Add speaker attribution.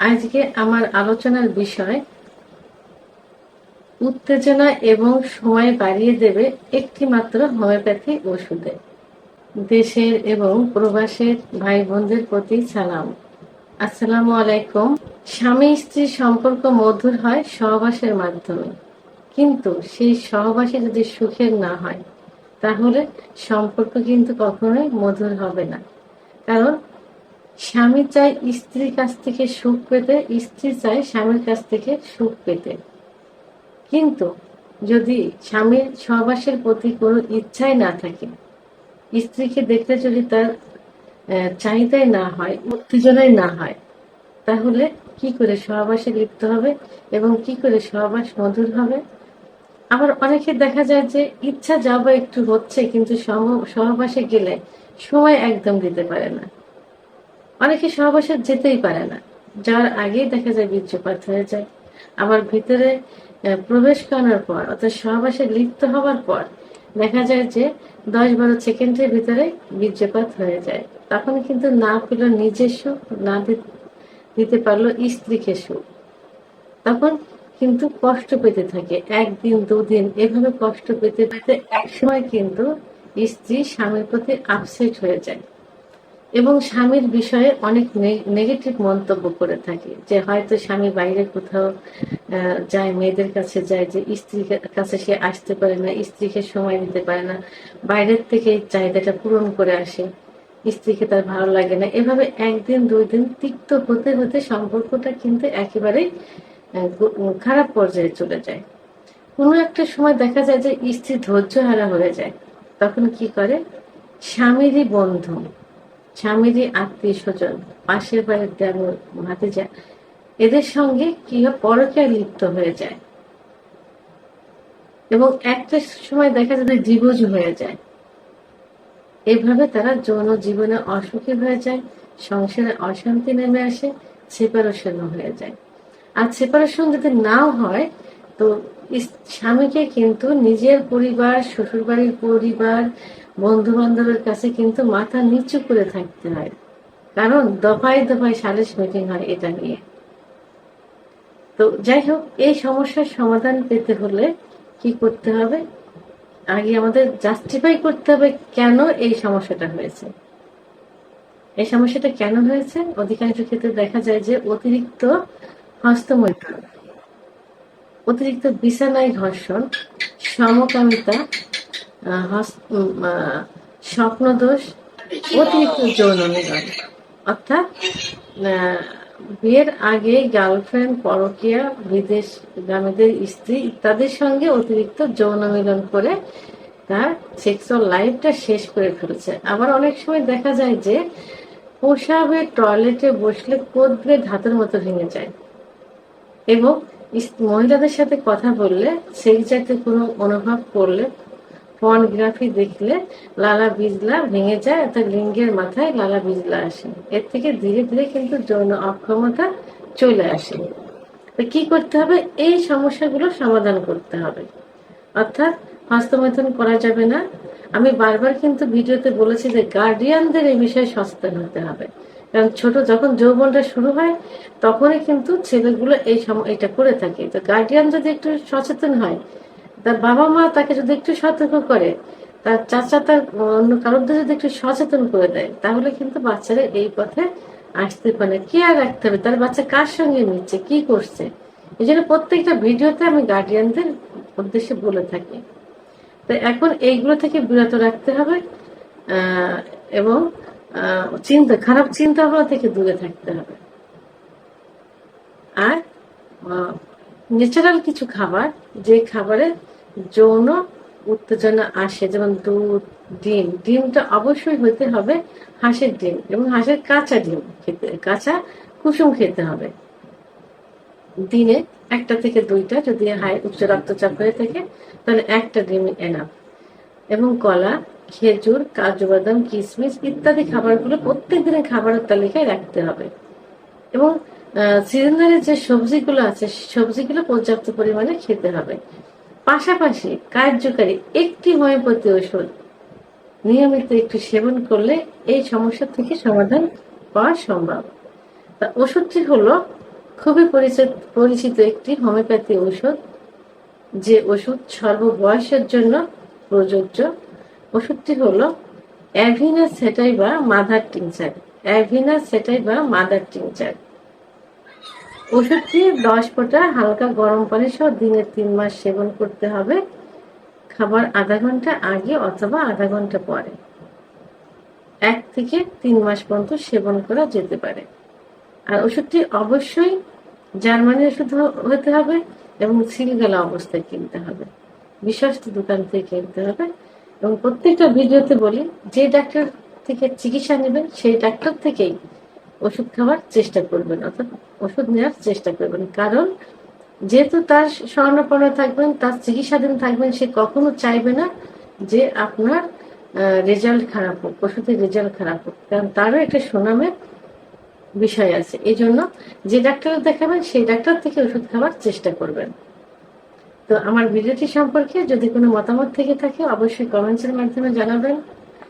Speaker 1: আজকে আমার আলোচনার বিষয় উত্তেজনা এবং সময় বাড়িয়ে দেবে একটি মাত্র হোমিওপ্যাথি ওষুধে। দেশের এবং প্রবাসের ভাই বোনদের প্রতি সালাম। আসসালামু আলাইকুম। স্বামী স্ত্রীর সম্পর্ক মধুর হয় সহবাসের মাধ্যমে। কিন্তু সেই সহবাসে যদি সুখের না হয়, তাহলে সম্পর্ক কিন্তু কখনোই মধুর হবে না। কারণ স্বামী চায় স্ত্রীর কাছ থেকে সুখ পেতে, স্ত্রী চায় স্বামীর কাছ থেকে সুখ পেতে। কিন্তু যদি স্বামীর সহবাসের প্রতি কোনো ইচ্ছাই না থাকে, স্ত্রীকে দেখতে যদি তার চাহিদাই না হয়, উত্তেজনাই না হয়, তাহলে কি করে সহবাসে লিপ্ত হবে এবং কি করে সহবাস মধুর হবে? আবার অনেকে দেখা যায় যে ইচ্ছা যাওয়া একটু হচ্ছে, কিন্তু সহ- সহবাসে গেলে সময় একদম দিতে পারে না। অনেকে সহবাসে যেতেই পারে না। যাওয়ার আগেই দেখা যায় বীর্যপাত হয়ে যায়। আবার ভিতরে প্রবেশ করানোর পর, অর্থাৎ সহবাসে লিপ্ত হওয়ার পর, দেখা যায় যে দশ বারো সেকেন্ডের ভিতরে বীর্যপাত হয়ে যায়। তখন কিন্তু না পেল নিজের সুখ, না দিতে পারল স্ত্রীকে সুখ। তখন কিন্তু কষ্ট পেতে থাকে। একদিন, দুদিন, এভাবে কষ্ট পেতে পেতে একসময় কিন্তু স্ত্রী স্বামীর প্রতি আপসেট হয়ে যায়। এবং স্বামীর বিষয়ে অনেক নেগেটিভ মন্তব্য করে থাকে যে হয়তো স্বামী বাইরে কোথাও যায়, মেয়েদের কাছে যায় যে স্ত্রীর কাছে সে আসতে পারে না, স্ত্রীকে সময় দিতে পারে না, বাইরের থেকে চাহিদাটা পূরণ করে আসে, স্ত্রীকে তার ভালো লাগে না। এভাবে একদিন, দুই দিন তিক্ত হতে হতে সম্পর্কটা কিন্তু একেবারেই খারাপ পর্যায়ে চলে যায়। কোনো একটা সময় দেখা যায় যে স্ত্রী ধৈর্য হারা হয়ে যায়, তখন কি করে? স্বামীরই বন্ধু স্বামীরই আত্মীয় স্বজন, পাশের বাড়ির দেবর ভাতিজা, এদের সঙ্গে কি হয় পরকে লিপ্ত হয়ে যায়। এবং একটা সময় দেখা যায় জীবজ হয়ে যায়। এইভাবে তারা যৌন জীবনে অসুখী হয়ে যায়, সংসারে অশান্তি নেমে আসে সেপারেশনও হয়ে যায়। আর সেপারেশন যদি নাও হয়, তো স্বামীকে কিন্তু নিজের পরিবার, শ্বশুরবাড়ির পরিবার বন্ধু বান্ধবের কাছে কিন্তু মাথা নিচু করে থাকতে হয়। কারণ দফায় দফায় সালিশ মিটিং হয় এটা নিয়ে। তো যাই হোক, এই সমস্যার সমাধান পেতে হলে কি করতে হবে? আগে আমাদের জাস্টিফাই করতে হবে কেন এই সমস্যাটা হয়েছে। এই সমস্যাটা কেন হয়েছে? অধিকাংশ ক্ষেত্রে দেখা যায় যে অতিরিক্ত হস্তমৈথুন, অতিরিক্ত বিছানায় ঘর্ষণ, সমকামিতা স্বপ্নদোষ, অতিরিক্ত যৌন মিলন অর্থাৎ বিয়ের আগে গার্লফ্রেন্ড, পরকিয়া, বিদেশ, গ্রামীদের স্ত্রী ইত্যাদির সঙ্গে অতিরিক্ত যৌন মিলন করে তার সেক্সুয়াল লাইফটা শেষ করে ফেলেছে। আবার অনেক সময় দেখা যায় যে পোশাবে টয়লেটে বসলে কোদ ব্লেড হাতের মতো ভেঙে যায়। এবং মহিলাদের সাথে কথা বললে, সেই জাতীয় কোনো অনুভব করলে পর্নোগ্রাফি দেখলে লালা বিজলা ভেঙে যায়, অর্থাৎ লিঙ্গের মাথায় লালা বিজলা আসে। এর থেকে ধীরে ধীরে কিন্তু যৌন অক্ষমতা চলে আসে। তো কি করতে হবে? এই সমস্যাগুলো সমাধান করতে হবে। অর্থাৎ হস্তমৈথুন করা যাবে না। আমি বারবার কিন্তু ভিডিওতে বলেছি যে গার্ডিয়ানদের এই বিষয়ে সচেতন হতে হবে। কারণ ছোট যখন যৌবনটা শুরু হয়, তখনই কিন্তু ছেলেগুলো এই এটা করে থাকে। তো গার্ডিয়ান যদি একটু সচেতন হয় তার বাবা মা তাকে যদি একটু সতর্ক করে, তার চাচা তার অন্য কারোর যদি একটু সচেতন করে দেয়, তাহলে কিন্তু বাচ্চারা এই পথে আসতে পারে কেয়ার রাখতে হবে? তার বাচ্চা কার সঙ্গে নিচ্ছে কি করছে? এই জন্য প্রত্যেকটা ভিডিওতে আমি গার্ডিয়ানদের উদ্দেশ্যে বলে থাকি। তো এখন এইগুলো থেকে বিরত রাখতে হবে এবং চিন্তা, খারাপ চিন্তা ভাবনা থেকে দূরে থাকতে হবে। আর ন্যাচারাল কিছু খাবার, যে খাবারে যৌন উত্তেজনা আসে, যেমন দুধ, ডিম। ডিমটা অবশ্যই হতে হবে হাঁসের ডিম এবং হাঁসের কাঁচা ডিম খেতে, কাঁচা কুসুম খেতে হবে। দিনে একটা থেকে দুইটা যদি হাই উচ্চ রক্তচাপ হয়ে থাকে, তাহলে একটা ডিম এনাফ এবং কলা, খেজুর, কাজু বাদাম কিশমিশ ইত্যাদি খাবারগুলো প্রত্যেক দিনের খাবারের তালিকায় রাখতে হবে। এবং সিজনালি যে সবজিগুলো আছে, সবজিগুলো পর্যাপ্ত পরিমাণে খেতে হবে। পাশাপাশি কার্যকারী একটি হোমিওপ্যাথি ওষুধ নিয়মিত একটু সেবন করলে এই সমস্যা থেকে সমাধান পাওয়া সম্ভব। তা ওষুধটি হলো খুবই পরিচিত পরিচিত একটি হোমিওপ্যাথি ওষুধ যে ওষুধ সর্ববয়সের জন্য প্রযোজ্য। ওষুধটি হলো avena sativa mother tincture. Avena sativa mother tincture. ওষুধটি দশ ফোঁটা হালকা গরম পানি সহ দিনে তিন মাস সেবন করতে হবে। খাবার আধা ঘণ্টা আগে অথবা আধা ঘণ্টা পরে। এক থেকে তিন মাস পর্যন্ত সেবন করা যেতে পারে। আর ওষুধটি অবশ্যই জার্মানি ওষুধ হতে হবে এবং সিলগালা অবস্থায় কিনতে হবে। বিশ্বস্ত দোকান থেকে কিনতে হবে। এবং প্রত্যেকটা ভিডিওতে বলি, যে ডাক্তার থেকে চিকিৎসা নেবেন, সেই ডাক্তার থেকেই ওষুধ খাওয়ার চেষ্টা করবেন, অর্থাৎ ওষুধ নেওয়ার চেষ্টা করবেন। কারণ যেহেতু তার স্বর্ণপন্ন থাকবেন, তার চিকিৎসাধীন থাকবেন, সে কখনো চাইবে না যে আপনার রেজাল্ট খারাপ হোক, ওষুধের রেজাল্ট খারাপ হোক। কারণ তারও একটা সুনামের বিষয় আছে। এই জন্য যে ডাক্তার দেখাবেন, সেই ডাক্তার থেকে ওষুধ খাওয়ার চেষ্টা করবেন। তো আমার ভিডিওটি সম্পর্কে যদি কোনো মতামত থেকে থাকে, অবশ্যই কমেন্টসের মাধ্যমে জানাবেন।